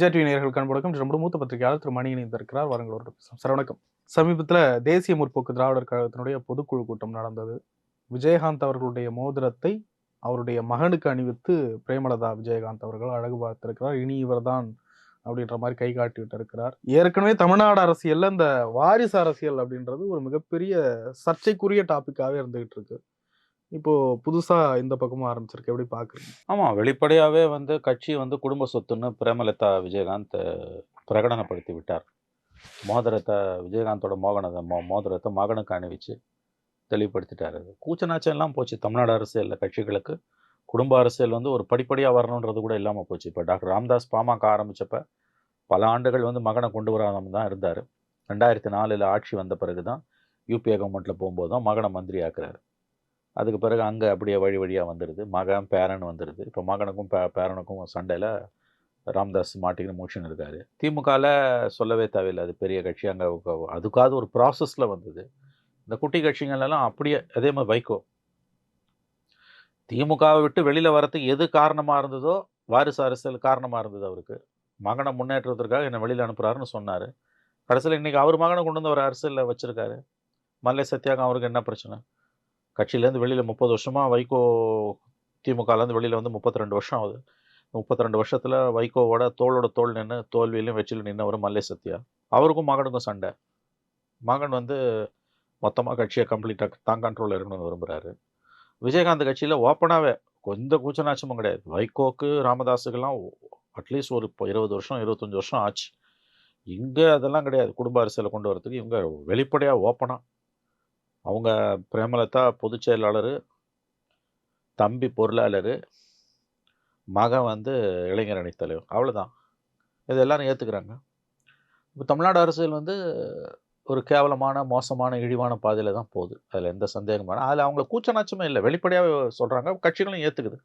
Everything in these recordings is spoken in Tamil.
விஜய் டிவி நேயர்கள் கண்படக்கம் ரொம்ப மூத்த பத்திரிகையாளர் திரு மணி இணைந்திருக்கிறார். வாருங்களோட பேசுவோம். சார் வணக்கம். சமீபத்தில் தேசிய முற்போக்கு திராவிடர் கழகத்தினுடைய பொதுக்குழு கூட்டம் நடந்தது. விஜயகாந்த் அவர்களுடைய மோதிரத்தை அவருடைய மகனுக்கு அணிவித்து பிரேமலதா விஜயகாந்த் அவர்கள் அழகு பார்த்திருக்கிறார். இனி இவர்தான் அப்படின்ற மாதிரி கை காட்டி விட்டு இருக்கிறார். ஏற்கனவே தமிழ்நாடு அரசியல்ல இந்த வாரிசு அரசியல் அப்படின்றது ஒரு மிகப்பெரிய சர்ச்சைக்குரிய டாப்பிக்காகவே இருந்துகிட்டு இருக்கு. இப்போ புதுசா இந்த பக்கமும் ஆரம்பிச்சிருக்கு. எப்படி பாக்குறீங்க ஆமாம் வெளிப்படையாகவே வந்து கட்சி வந்து குடும்ப சொத்துன்னு பிரேமலதா விஜயகாந்த் பிரகடனப்படுத்தி விட்டார். மோதிரத்தை விஜயகாந்தோட மோகனத்தை மோ மோதிரத்தை மகனுக்கு அணிவிச்சு தெளிவுபடுத்திட்டார். கூச்சநாச்சம்லாம் எல்லாம் போச்சு. தமிழ்நாடு அரசியலில் கட்சிகளுக்கு. குடும்ப அரசியல் வந்து ஒரு படிப்படியாக வரணுன்றது கூட இல்லாமல் போச்சு. இப்போ டாக்டர் ராம்தாஸ் பாமக ஆரம்பித்தப்ப பல ஆண்டுகள் வந்து மகனை கொண்டு வராமல் தான் இருந்தார். ரெண்டாயிரத்தி நாலில் ஆட்சி வந்த பிறகு தான் யூபிஏ கவர்மெண்ட்டில் போகும்போது தான் மகனை மந்திரி ஆக்குறாரு அதுக்கு பிறகு அங்கே அப்படியே வழி வழியாக வந்துடுது மகன் பேரன் வந்துடுது இப்போ மகனுக்கும் பே பேரனுக்கும் சண்டையில் ராம்தாஸ் மாட்டிக்கின்னு மோஷன் இருக்கார் திமுகவில் சொல்லவே தேவையில்லை. அது பெரிய கட்சி. அங்கே அதுக்காவது ஒரு ப்ராசஸில் வந்தது. இந்த குட்டி கட்சிகள் அப்படியே அதே மாதிரி வைகோ. திமுகவை விட்டு வெளியில் வரத்துக்கு எது காரணமாக இருந்ததோ வாரிசு அரசியல் காரணமாக இருந்தது அவருக்கு. மகனை முன்னேற்றத்திற்காக என்னை வெளியில் அனுப்புகிறாருன்னு சொன்னார். கடைசியில் இன்றைக்கி அவர் மகனை கொண்டு வந்து ஒரு அரசியலில் வச்சுருக்காரு. மல்லை சத்யாகம் அவருக்கு என்ன பிரச்சனை? கட்சியிலேருந்து வெளியில் முப்பது வருஷமாக வைகோ திமுகலேருந்து வெளியில் வந்து முப்பத்தி ரெண்டு வருஷம் ஆகுது. முப்பத்தி ரெண்டு வருஷத்தில் வைகோவோட தோளோட தோல் நின்று தோல்வியிலும் வெற்றிலும் நின்னவர் மல்லே சத்யா. அவருக்கும் மகனுக்கும் சண்டை. மகன் வந்து மொத்தமாக கட்சியை கம்ப்ளீட்டாக தான் கண்ட்ரோலில் இருக்கணும்னு விரும்புகிறாரு விஜயகாந்த் கட்சியில் ஓப்பனாகவே கொஞ்சம் கூச்சநாச்சமும் கிடையாது. வைகோக்கு ராமதாஸுக்கெல்லாம் அட்லீஸ்ட் ஒரு இப்போ இருபது வருஷம் இருபத்தஞ்சி வருஷம் ஆச்சு. இங்கே அதெல்லாம் கிடையாது. குடும்ப அரசியலை கொண்டு வரதுக்கு இவங்க வெளிப்படையாக ஓப்பனாக அவங்க பிரேமலதா பொதுச் செயலாளர் தம்பி பொருளாளர் மகன் வந்து இளைஞர் அணித்தலைவர் அவ்வளோதான் இது எல்லாரும் ஏற்றுக்கிறாங்க இப்போ தமிழ்நாடு அரசியல் வந்து ஒரு கேவலமான மோசமான இழிவான பாதையில் தான் போகுது. அதில் எந்த சந்தேகமான அதில் அவங்கள கூச்சநாச்சமே இல்லை. வெளிப்படையாக சொல்கிறாங்க கட்சிகளும் ஏற்றுக்குது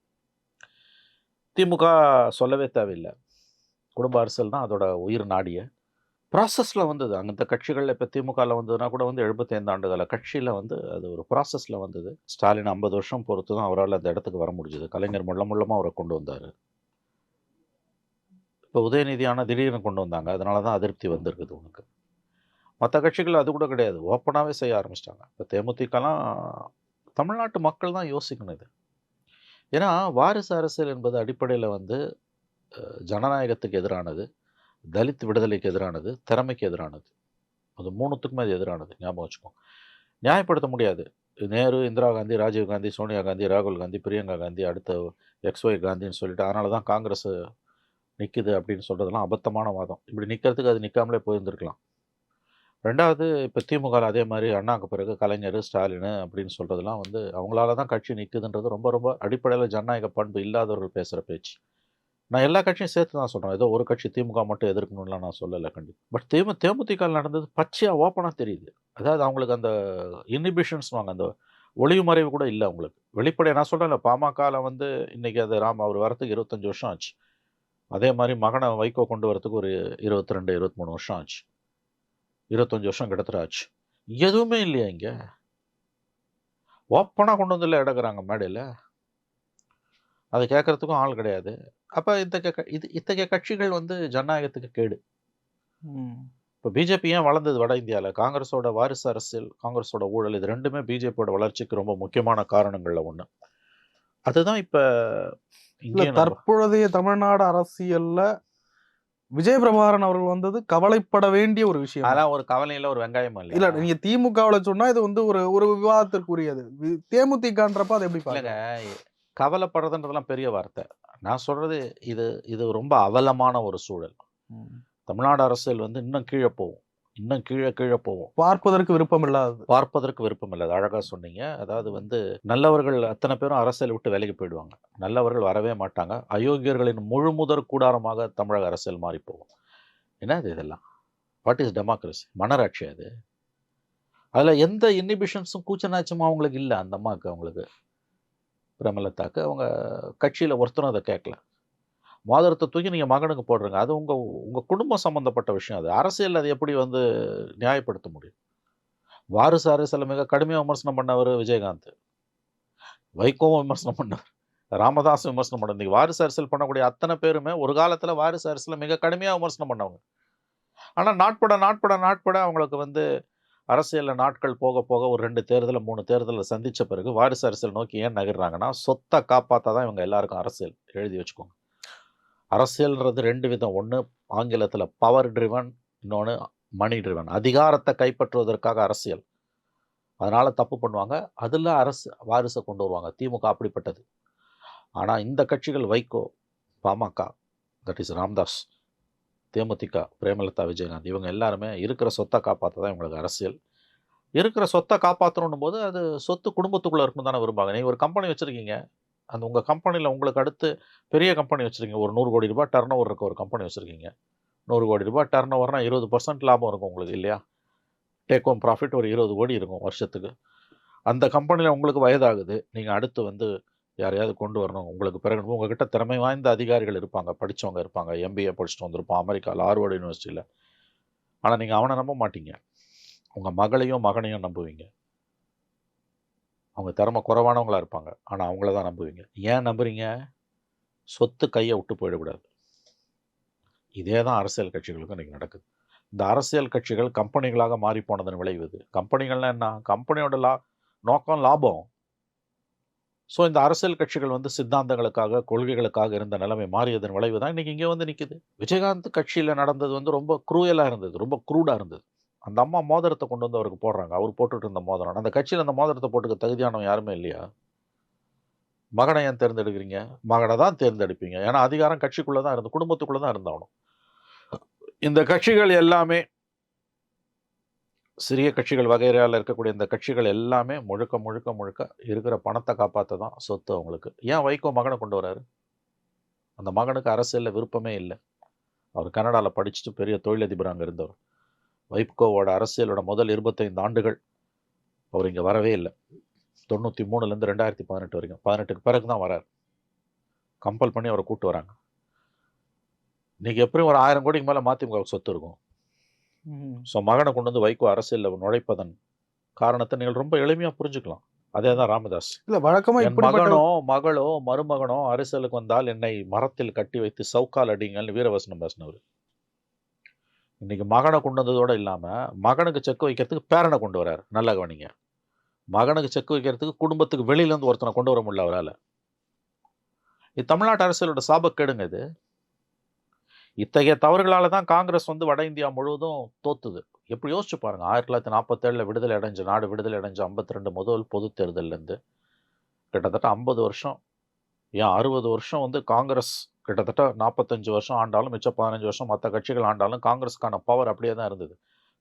திமுக சொல்லவே தேவையில்லை. குடும்ப அரசியல் தான் அதோட உயிர் நாடிய. ப்ராசஸில் வந்தது. அந்த கட்சிகளில் இப்போ திமுகவில் வந்ததுன்னா கூட வந்து எழுபத்தைந்து ஆண்டுகால கட்சியில் வந்து அது ஒரு ப்ராசஸில் வந்தது. ஸ்டாலின் ஐம்பது வருஷம் பொறுத்து தான் அவரால் அந்த இடத்துக்கு வர முடிஞ்சது. கலைஞர் முள்ள முள்ளமாக அவரை கொண்டு வந்தார். இப்போ உதயநிதியான திடீர்னு கொண்டு வந்தாங்க. அதனால தான் அதிருப்தி வந்திருக்குது உனக்கு. மற்ற கட்சிகள் அது கூட கிடையாது. ஓப்பனாகவே செய்ய ஆரம்பிச்சிட்டாங்க. இப்போ தேமுதிகலாம் தமிழ்நாட்டு மக்கள் தான் யோசிக்கணும் இது. ஏன்னா வாரிசு அரசியல் என்பது அடிப்படையில் வந்து ஜனநாயகத்துக்கு எதிரானது. தலித் விடுதலைக்கு எதிரானது திறமைக்கு எதிரானது. அது மூணுத்துக்குமே அது எதிரானது ஞாபகம் வச்சுக்கோங்க நியாயப்படுத்த முடியாது. நேரு இந்திரா காந்தி ராஜீவ் காந்தி சோனியா காந்தி ராகுல் காந்தி பிரியங்கா காந்தி அடுத்த எக்ஸ்ஒய் காந்தின்னு சொல்லிட்டு அதனால தான் காங்கிரஸ் நிற்குது அப்படின்னு சொல்கிறதுலாம் அபத்தமான வாதம். இப்படி நிற்கிறதுக்கு அது நிற்காமலே போயிருந்துருக்கலாம். ரெண்டாவது இப்போ திமுக அதே மாதிரி அண்ணாக்கு பிறகு கலைஞர் ஸ்டாலின் அப்படின்னு சொல்கிறதுலாம் வந்து அவங்களால தான் கட்சி நிற்குதுன்றது ரொம்ப ரொம்ப அடிப்படையில் ஜனநாயக பண்பு இல்லாதவர்கள் பேசுகிற பேச்சு. நான் எல்லா கட்சியும் சேர்த்து தான் சொல்கிறேன் ஏதோ ஒரு கட்சி திமுக மட்டும் எதிர்க்கணும்லாம் நான் சொல்லலை கண்டிப்பாக பட் தேமு தேமுதிக நடந்தது பச்சையாக ஓப்பனாக தெரியுது. அதாவது அவங்களுக்கு அந்த இன்ஹிபிஷன்ஸ் வாங்க அந்த ஒளிவு மறைவு கூட இல்லை அவங்களுக்கு. வெளிப்படையாக நான் சொல்கிறேன்ல பாமகவில் வந்து இன்றைக்கி அது ராம் அவர் வரத்துக்கு இருபத்தஞ்சி வருஷம் ஆச்சு. அதே மாதிரி மகனை வைகோ கொண்டு வரத்துக்கு ஒரு இருபத்தி ரெண்டு இருபத்தி மூணு வருஷம் ஆச்சு. இருபத்தஞ்சி வருஷம் கிட்டத்தட்ட ஆச்சு. எதுவுமே இல்லையா இங்கே? ஓப்பனாக கொண்டு வந்து இல்லை இடக்குறாங்க மேடையில். அதை கேட்குறதுக்கும் ஆள் கிடையாது. அப்போ இத்தகைய க- இது இத்தகைய கட்சிகள் வந்து ஜனநாயகத்துக்கு கேடு. இப்போ பிஜேபி ஏன் வளர்ந்தது வட இந்தியாவில் காங்கிரஸோட வாரிசு அரசியல் காங்கிரஸோட ஊழல் இது ரெண்டுமே பிஜேபியோட வளர்ச்சிக்கு ரொம்ப முக்கியமான காரணங்கள்ல ஒன்று அதுதான் இப்போ இல்ல இங்கே தற்பொழுதைய தமிழ்நாடு அரசியல்ல விஜய பிரபாகரன் அவர்கள் வந்தது கவலைப்பட வேண்டிய ஒரு விஷயம். அதெல்லாம் ஒரு கவலையில் ஒரு வெங்காயம் இல்ல. இல்ல நீங்க திமுகவுல சொன்னா இது வந்து ஒரு ஒரு விவாதத்திற்குரியது. வி- தேமுதிகன்றப்ப அதை எப்படி பாருங்க கவலைப்படுறதுன்றதெல்லாம் பெரிய வார்த்தை. நான் சொல்றது இது இது ரொம்ப அவலமான ஒரு சூழல். தமிழ்நாடு அரசியல் வந்து இன்னும் கீழே போகும். இன்னும் கீழே கீழே போகும். பார்ப்பதற்கு விருப்பம் இல்லாதது பார்ப்பதற்கு விருப்பம் இல்லை அது அழகாக சொன்னீங்க. அதாவது வந்து நல்லவர்கள் அத்தனை பேரும் அரசியல் விட்டு விலகி போயிடுவாங்க. நல்லவர்கள் வரவே மாட்டாங்க. அயோக்கியர்களின் முழு முதற் கூடாரமாக தமிழக அரசியல் மாறி போகும் என்னது இதெல்லாம்? வாட் இஸ் டெமோக்ரஸி மனராட்சி அது? அதில் எந்த இன்ஹிபிஷன்ஸும் கூச்சநாச்சமும் அவங்களுக்கு இல்லை அந்த அம்மாவுக்கு அவங்களுக்கு. பிரேமலதாக்கு அவங்க கட்சியில் ஒருத்தரும் அதை கேட்கல மாதரத்தை தூக்கி நீங்கள் மகனுக்கு போடுறீங்க. அது உங்கள் உங்கள் குடும்பம் சம்மந்தப்பட்ட விஷயம். அது அரசியல் அதை எப்படி வந்து நியாயப்படுத்த முடியும்? வாரிசு அரசியல் மிக கடுமையாக விமர்சனம் பண்ணவர் விஜயகாந்த். வைகோவும் விமர்சனம் பண்ணவர். ராமதாஸ் விமர்சனம் பண்ண வாரிசு அரசியல் பண்ணக்கூடிய அத்தனை பேருமே ஒரு காலத்தில் வாரிசு அரசியல் மிக கடுமையாக விமர்சனம் பண்ணவங்க. ஆனால் நாட்பட நாட்பட நாட்பட அவங்களுக்கு வந்து அரசியலில் நாட்கள் போக போக ஒரு ரெண்டு தேர்தலை மூணு தேர்தலில் சந்தித்த பிறகு வாரிசு அரசியல் நோக்கி ஏன் நகர்றாங்கன்னா சொத்தை காப்பாத்தாதான் இவங்க எல்லாருக்கும் அரசியல் எழுதி வச்சுக்கோங்க அரசியல்ன்றது ரெண்டு விதம். ஒன்று ஆங்கிலத்தில் பவர் ட்ரிவன் இன்னொன்று மணி ட்ரிவன் அதிகாரத்தை கைப்பற்றுவதற்காக அரசியல். அதனால் தப்பு பண்ணுவாங்க. அதில் அரசு வாரிசை கொண்டு வருவாங்க. திமுக அப்படிப்பட்டது. ஆனால் இந்த கட்சிகள் வைகோ பாமக தட் இஸ் ராம்தாஸ் தேமுதிக பிரேமலதா விஜயகாந்த் இவங்க எல்லாருமே இருக்கிற சொத்தை காப்பாற்ற தான் இவங்களுக்கு அரசியல். இருக்கிற சொத்தை காப்பாற்றணும் போது அது சொத்து குடும்பத்துக்குள்ளே இருக்கணும் தானே விரும்பாங்க நீங்கள் ஒரு கம்பெனி வச்சுருக்கீங்க. அந்த உங்கள் கம்பெனியில் உங்களுக்கு அடுத்து பெரிய கம்பெனி வச்சுருக்கீங்க. ஒரு நூறு கோடி ரூபாய் டர்ன் ஓவர் இருக்க ஒரு கம்பெனி வச்சுருக்கீங்க. நூறு கோடி ரூபாய் டர்ன் ஓவர்னால் இருபது பர்சன்ட் லாபம் இருக்கும் உங்களுக்கு இல்லையா? டேக் ஹோம் ப்ராஃபிட் ஒரு இருபது கோடி இருக்கும் வருஷத்துக்கு. அந்த கம்பெனியில் உங்களுக்கு வயதாகுது. நீங்கள் அடுத்து வந்து யாரையாவது கொண்டு வரணும். உங்களுக்கு பிறகு உங்ககிட்ட திறமை வாய்ந்த அதிகாரிகள் இருப்பாங்க. படித்தவங்க இருப்பாங்க. எம்பிஏ படிச்சுட்டு வந்திருப்பான். அமெரிக்காவில் ஆர்வர்டு யூனிவர்சிட்டியில் ஆனால் நீங்கள் அவனை நம்ப மாட்டீங்க. உங்கள் மகளையும் மகனையும் நம்புவீங்க. அவங்க திறமை குறைவானவங்களா இருப்பாங்க. ஆனால் அவங்கள தான் நம்புவீங்க. ஏன் நம்புறீங்க? சொத்து கையை விட்டு போயிடக்கூடாது. இதே தான் அரசியல் கட்சிகளுக்கும் இன்றைக்கி நடக்குது. இந்த அரசியல் கட்சிகள் கம்பெனிகளாக மாறி போனதன் விளைவு இது. கம்பெனிகள்னால் என்ன? கம்பெனியோட லா நோக்கம் லாபம். ஸோ இந்த அரசியல் கட்சிகள் வந்து சித்தாந்தங்களுக்காக கொள்கைகளுக்காக இருந்த நிலைமை மாறியதன் விளைவு தான் இன்றைக்கி இங்கே வந்து நிற்குது விஜயகாந்த் கட்சியில் நடந்தது வந்து ரொம்ப குரூயலாக இருந்தது ரொம்ப குரூடாக இருந்தது. அந்த அம்மா மோதிரத்தை கொண்டு வந்து அவருக்கு போடுறாங்க. அவர் போட்டுட்டு இருந்த மோதிரம். அந்த கட்சியில் அந்த மோதிரத்தை போட்டுக்க தகுதியானவன் யாருமே இல்லையா? மகனை ஏன் தேர்ந்தெடுக்கிறீங்க? மகனை தான் தேர்ந்தெடுப்பீங்க. ஏன்னா அதிகாரம் கட்சிக்குள்ளே தான் இருந்து குடும்பத்துக்குள்ளே தான் இருந்தாகணும். இந்த கட்சிகள் எல்லாமே சிறிய கட்சிகள் வகைறையால் இருக்கக்கூடிய இந்த கட்சிகள் எல்லாமே முழுக்க முழுக்க முழுக்க இருக்கிற பணத்தை காப்பாற்ற தான் சொத்து அவங்களுக்கு. ஏன் வைகோ மகனை கொண்டு வராரு? அந்த மகனுக்கு அரசியலில் விருப்பமே இல்லை. அவர் கனடாவில் படிச்சுட்டு பெரிய தொழிலதிபர் அங்கே இருந்தவர். வைப்கோவோட அரசியலோட முதல் இருபத்தைந்து ஆண்டுகள் அவர் இங்கே வரவே இல்லை. தொண்ணூற்றி மூணுலேருந்து ரெண்டாயிரத்தி பதினெட்டு வரைக்கும். பதினெட்டுக்கு பிறகு தான் வரார். கம்பல் பண்ணி அவரை கூப்பிட்டு வராங்க. இன்னைக்கு எப்படியும் ஒரு ஆயிரம் கோடிக்கு மேலே மதிமுக சொத்து இருக்கும். ஸோ மகனை கொண்டு வந்து வைகோ அரசியலில் நுழைப்பதன் காரணத்தை நீங்கள் ரொம்ப எளிமையாக புரிஞ்சுக்கலாம். அதே தான் ராமதாஸ். இல்ல வழக்கமா என் மகனோ மகளோ மருமகனோ அரசியலுக்கு வந்தால் என்னை மரத்தில் கட்டி வைத்து சவுக்கால் அடிங்கன்னு வீரவசனம் பேசினவர். இன்னைக்கு மகனை கொண்டு வந்ததோட இல்லாம மகனுக்கு செக் வைக்கிறதுக்கு பேரனை கொண்டு வரார். நல்லா கவனிங்க. மகனுக்கு செக் வைக்கிறதுக்கு குடும்பத்துக்கு வெளியில இருந்து ஒருத்தனை கொண்டு வர முடியல அவரால். இது தமிழ்நாட்டு அரசியலோட சாபக்கேடுங்க இது. இத்தகைய தவறுகளால் தான் காங்கிரஸ் வந்து வட இந்தியா முழுவதும் தோத்துது. எப்படி யோசிச்சு பாருங்க ஆயிரத்தி தொள்ளாயிரத்தி நாற்பத்தேழில் விடுதலை அடைஞ்ச நாடு விடுதலை அடைஞ்ச ஐம்பத்தி ரெண்டு முதல் பொது தேர்தலேருந்து கிட்டத்தட்ட ஐம்பது வருஷம் ஏன் அறுபது வருஷம் வந்து காங்கிரஸ் கிட்டத்தட்ட நாற்பத்தஞ்சு வருஷம் ஆண்டாலும் மிச்சம் பதினஞ்சு வருஷம் மற்ற கட்சிகள் ஆண்டாலும் காங்கிரஸுக்கான பவர் அப்படியே தான் இருந்தது.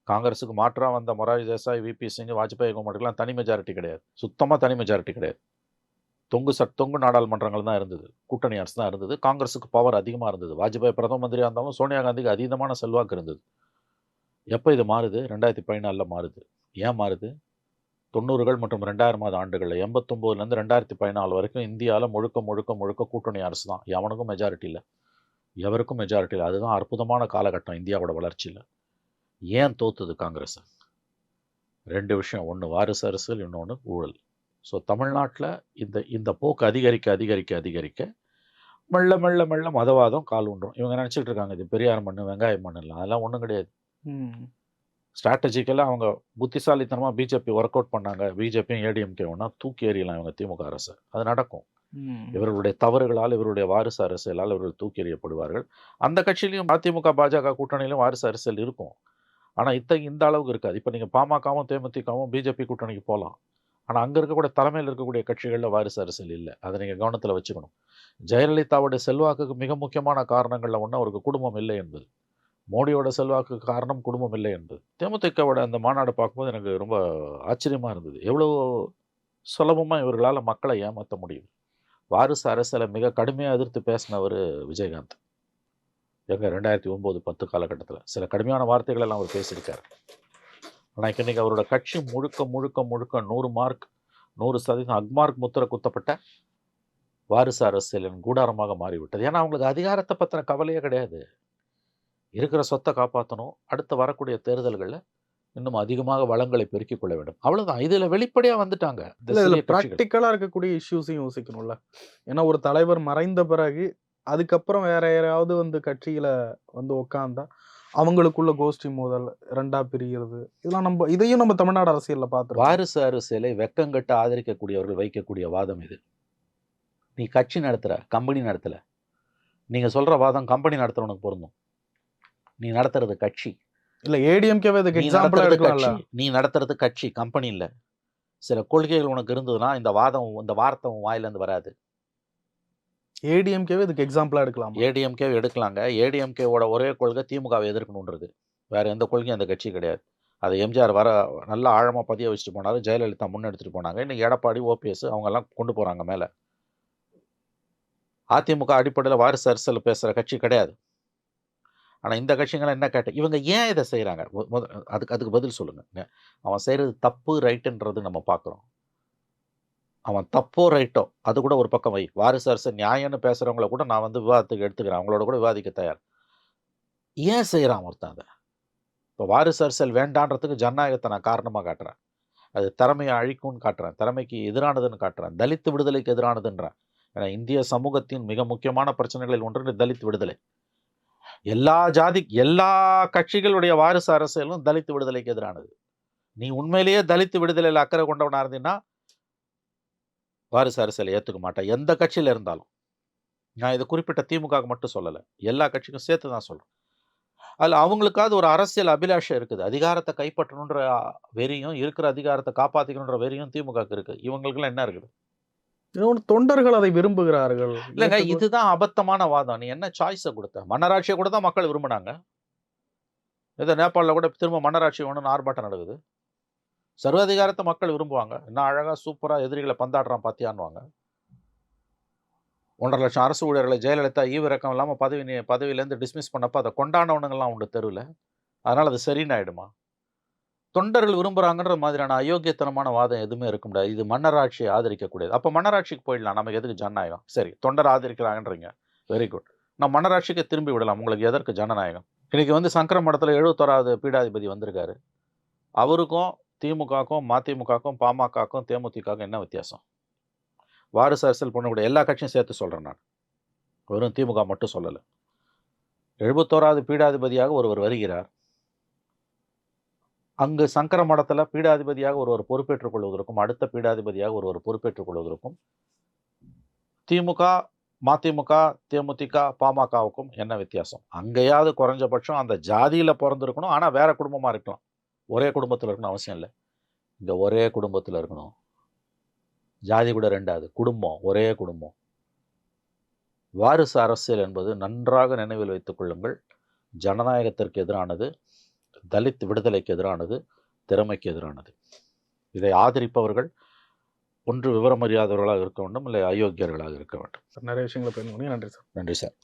காங்கிரஸுக்கு மாற்றா வந்த மொராரி தேசாய் விபி சிங் வாஜ்பாய் கவர்மெண்ட்டுக்கெல்லாம் தனி மெஜாரிட்டி கிடையாது. சுத்தமாக தனி மெஜாரிட்டி கிடையாது. தொங்கு சட் தொங்கு நாடாளுமன்றங்கள் தான் இருந்தது. கூட்டணி அரசு தான் இருந்தது. காங்கிரஸுக்கு பவர் அதிகமாக இருந்தது. வாஜ்பாய் பிரதம மந்திரியாக இருந்தாலும் சோனியா காந்திக்கு அதீதமான செல்வாக்கு இருந்தது. எப்போ இது மாறுது? ரெண்டாயிரத்தி பதினாலில் மாறுது. ஏன் மாறுது? தொண்ணூறுகள் மற்றும் ரெண்டாயிரமாவது ஆண்டுகளில் எண்பத்தொம்போதுலேருந்து ரெண்டாயிரத்தி பதினாலு வரைக்கும் இந்தியாவில் முழுக்க முழுக்க முழுக்க கூட்டணி அரசு தான். எவனுக்கும் மெஜாரிட்டி இல்லை. எவருக்கும் மெஜாரிட்டி இல்லை. அதுதான் அற்புதமான காலகட்டம் இந்தியாவோட வளர்ச்சியில். ஏன் தோத்துது காங்கிரஸ் ரெண்டு விஷயம். ஒன்று வாரிசு அரசியல் இன்னொன்று ஊழல். ஸோ தமிழ்நாட்டில் இந்த இந்த போக்கு அதிகரிக்க அதிகரிக்க அதிகரிக்க மெல்ல மெல்ல மெல்ல மதவாதம் கால் உண்டுரும் இவங்க நினச்சிட்டு இருக்காங்க இது பெரியார் மண்ணு வெங்காயம் மண்ணு இல்லை அதெல்லாம் ஒன்றும் கிடையாது. ஸ்ட்ராட்டஜிக்கலாக அவங்க புத்திசாலித்தனமாக பிஜேபி ஒர்க் அவுட் பண்ணாங்க. பிஜேபியும் ஏடிஎம்கே ஒன்றா தூக்கி எறியலாம் இவங்க திமுக அரசு. அது நடக்கும். இவர்களுடைய தவறுகளால் இவருடைய வாரிசு அரசியலால் இவர்கள் தூக்கி எறியப்படுவார்கள். அந்த கட்சியிலையும் அதிமுக பாஜக கூட்டணியிலும் வாரிசு அரசியல் இருக்கும். ஆனால் இத்த இந்த அளவுக்கு இருக்காது. இப்போ நீங்கள் பாமகவும் தேமுதிகவும் பிஜேபி கூட்டணிக்கு போகலாம். ஆனால் அங்கே இருக்கக்கூடிய தலைமையில் இருக்கக்கூடிய கட்சிகளில் வாரிசு அரசியல் இல்லை. அதை நீங்கள் கவனத்தில் வச்சுக்கணும். ஜெயலலிதாவுடைய செல்வாக்குக்கு மிக முக்கியமான காரணங்களில் ஒன்று அவருக்கு குடும்பம் இல்லை என்பது. மோடியோட செல்வாக்கு காரணம் குடும்பம் இல்லை என்பது. தேமுதிகவோட அந்த மாநாடு பார்க்கும்போது எனக்கு ரொம்ப ஆச்சரியமாக இருந்தது. எவ்வளோ சுலபமாக இவர்களால் மக்களை ஏமாற்ற முடியும். வாரிசு அரசியலை மிக கடுமையாக எதிர்த்து பேசினவர் விஜயகாந்த். எங்கள் ரெண்டாயிரத்தி ஒம்பது பத்து காலகட்டத்தில் சில கடுமையான வார்த்தைகளெல்லாம் அவர் பேசியிருக்கார். ஆனால் இன்னைக்கு அவரோட கட்சி முழுக்க முழுக்க முழுக்க நூறு மார்க் நூறு சதவீதம் அக்மார்க் முத்திரை குத்தப்பட்ட வாரிசு அரசியலின் கூடாரமாக மாறிவிட்டது. ஏன்னா அவங்களுக்கு அதிகாரத்தை பற்றின கவலையே கிடையாது. இருக்கிற சொத்தை காப்பாற்றணும் அடுத்து வரக்கூடிய தேர்தல்களில் இன்னும் அதிகமாக வளங்களை பெருக்கிக் கொள்ள வேண்டும். அவ்வளவுதான். இதுல வெளிப்படையா வந்துட்டாங்க. பிராக்டிக்கலா இருக்கக்கூடிய இஷ்யூஸையும் யோசிக்கணும்ல. ஏன்னா ஒரு தலைவர் மறைந்த பிறகு அதுக்கப்புறம் வேற யாராவது வந்து கட்சியில வந்து உக்காந்தா அவங்களுக்குள்ள கோஷ்டி மோதல் ரெண்டா பிரிகிறது. இதெல்லாம் நம்ம இதையும் நம்ம தமிழ்நாடு அரசியல்ல பார்த்துருக்கோம் வாரிசு அரசியலை வெக்கங்கட்டு ஆதரிக்கக்கூடியவர்கள் வைக்கக்கூடிய வாதம் இது. நீ கட்சி நடத்துற கம்பெனி நடத்தல. நீங்க சொல்ற வாதம் கம்பெனி நடத்துறவனுக்கு பொருந்தும். நீ நடத்துறது கட்சி. இல்ல ஏடிஎம்கேவே இதுக்கு நீ எக்ஸாம்பிளா நடத்துறது எடுக்கலாம்ல. கட்சி. நீ நடத்துறது கட்சி கம்பெனி இல்ல. சில கொள்கைகள் உனக்கு இருந்ததுன்னா இந்த வாதம் இந்த வார்த்தை உன் வாயில இருந்து வராது. ஏடிஎம்கேவே இதுக்கு எக்ஸாம்பிளாக எடுக்கலாம்? ஏடிஎம்கே எடுக்கலாங்க. ஏடிஎம்கேவோட ஒரே கொள்கை திமுகவை எதிர்க்கணுன்றது. வேறு எந்த கொள்கையும் அந்த கட்சி கிடையாது. அதை எம்ஜிஆர் வர நல்லா ஆழமாக பதிய வச்சுட்டு போனார். ஜெயலலிதா முன்னெடுத்துட்டு போனாங்க. இன்னைக்கு எடப்பாடி ஓபிஎஸ் அவங்கெல்லாம் கொண்டு போகிறாங்க மேலே. அதிமுக அடிப்படையில் வாரிசு அரசியல் பேசுகிற கட்சி கிடையாது. ஆனால் இந்த கட்சிங்களை என்ன கேட்ட இவங்க ஏன் இதை செய்கிறாங்க அதுக்கு அதுக்கு பதில் சொல்லுங்கள் அவன் செய்கிறது தப்பு ரைட்டுன்றது நம்ம பார்க்குறோம் அவன் தப்போ ரைட்டோ அது கூட ஒரு பக்கம் வை. வாரிசு அரசு நியாயம்னு பேசுகிறவங்கள கூட நான் வந்து விவாதத்துக்கு எடுத்துக்கிறேன். அவங்களோட கூட விவாதிக்க தயார். ஏன் செய்கிறான் ஒருத்தன் அதை? இப்போ வாரிசு அரசியல் வேண்டான்றதுக்கு ஜனநாயகத்தை நான் காரணமாக காட்டுறேன். அது திறமையை அழிக்கும்னு காட்டுறேன். திறமைக்கு எதிரானதுன்னு காட்டுறேன். தலித்து விடுதலைக்கு எதிரானதுன்றேன். ஏன்னா இந்திய சமூகத்தின் மிக முக்கியமான பிரச்சனைகளில் ஒன்று தலித் விடுதலை. எல்லா ஜாதி எல்லா கட்சிகளுடைய வாரிசு அரசியலும் தலித்து விடுதலைக்கு எதிரானது. நீ உண்மையிலேயே தலித்து விடுதலையில் அக்கறை கொண்டவனாக இருந்தீங்கன்னா வாரிசு அரசியலை ஏற்றுக்க மாட்டேன். எந்த கட்சியில் இருந்தாலும். நான் இது குறிப்பிட்ட திமுகவுக்கு மட்டும் சொல்லலை. எல்லா கட்சிக்கும் சேர்த்து தான் சொல்கிறேன் அதில் அவங்களுக்காவது ஒரு அரசியல் அபிலாஷை இருக்குது. அதிகாரத்தை கைப்பற்றணுன்ற வெறியும் இருக்கிற அதிகாரத்தை காப்பாற்றிக்கணுன்ற வெறியும் திமுகவுக்கு இருக்குது இவங்களுக்குலாம் என்ன இருக்குது? இன்னொன்று தொண்டர்கள் அதை விரும்புகிறார்கள். இல்லைங்க இதுதான் அபத்தமான வாதம். நீ என்ன சாய்ஸை கொடுத்த? மன்னராட்சியை கூட தான் மக்கள் விரும்பினாங்க. இதை நேபாளில் கூட திரும்ப மன்னராட்சி வேணும்னு ஆர்ப்பாட்டம் நடக்குது. சர்வாதிகாரத்தை மக்கள் விரும்புவாங்க. என்ன அழகாக சூப்பராக எதிரிகளை பந்தாடுறான் பார்த்தியான்வாங்க ஒன்றரை லட்சம் அரசு ஊழியர்களை ஜெயலலிதா ஈவிரக்கம் இல்லாமல் பதவி பதவியிலேருந்து டிஸ்மிஸ் பண்ணப்போ அதை கொண்டாடவனுங்கெல்லாம் உண்டு தெருவில். அதனால் அது சரின்னு ஆகிடுமா தொண்டர்கள் விரும்புகிறாங்கன்ற மாதிரியான அயோக்கியத்தனமான வாதம் எதுவுமே இருக்க முடியாது. இது மன்னராட்சியை ஆதரிக்கக்கூடியது. அப்போ மன்னராட்சிக்கு போயிடலாம். நமக்கு எதுக்கு ஜனநாயகம்? சரி தொண்டர் ஆதரிக்கிறாங்கன்றீங்க வெரி குட் நான் மன்னராட்சிக்கு திரும்பி விடலாம். உங்களுக்கு எதற்கு ஜனநாயகம்? இன்றைக்கி வந்து சங்கர மடத்தில் எழுபத்தோராவது பீடாதிபதி வந்திருக்காரு. அவருக்கும் திமுகவுக்கும் மதிமுகவுக்கும் பாமகவுக்கும் தேமுதிகவுக்கும் என்ன வித்தியாசம்? வாரிசு அரசியல் பண்ணக்கூடிய எல்லா கட்சியும் சேர்த்து சொல்கிறேன் நான். வெறும் திமுக மட்டும் சொல்லலை. எழுபத்தோராவது பீடாதிபதியாக ஒருவர் வருகிறார். அங்கு சங்கர மடத்தில் பீடாதிபதியாக ஒருவர் பொறுப்பேற்றுக் கொள்வதற்கும் அடுத்த பீடாதிபதியாக ஒருவர் பொறுப்பேற்றுக் கொள்வதற்கும் திமுக மதிமுக தேமுதிக பாமகவுக்கும் என்ன வித்தியாசம்? அங்கேயாவது குறைஞ்சபட்சம் அந்த ஜாதியில் பிறந்திருக்கணும். ஆனால் வேற குடும்பமாக இருக்கலாம். ஒரே குடும்பத்தில் இருக்கணும் அவசியம் இல்லை. இங்கே ஒரே குடும்பத்தில் இருக்கணும். ஜாதி கூட ரெண்டாவது குடும்பம் ஒரே குடும்பம். வாரிசு அரசியல் என்பது நன்றாக நினைவில் வைத்துக் கொள்ளுங்கள். ஜனநாயகத்திற்கு எதிரானது தலித் விடுதலைக்கு எதிரானது திறமைக்கு எதிரானது. இதை ஆதரிப்பவர்கள் ஒன்று விவரமறியாதவர்களாக இருக்க வேண்டும் இல்லை அயோக்கியர்களாக இருக்க வேண்டும். நிறைய விஷயங்களை பேசணும் நன்றி சார். நன்றி சார்.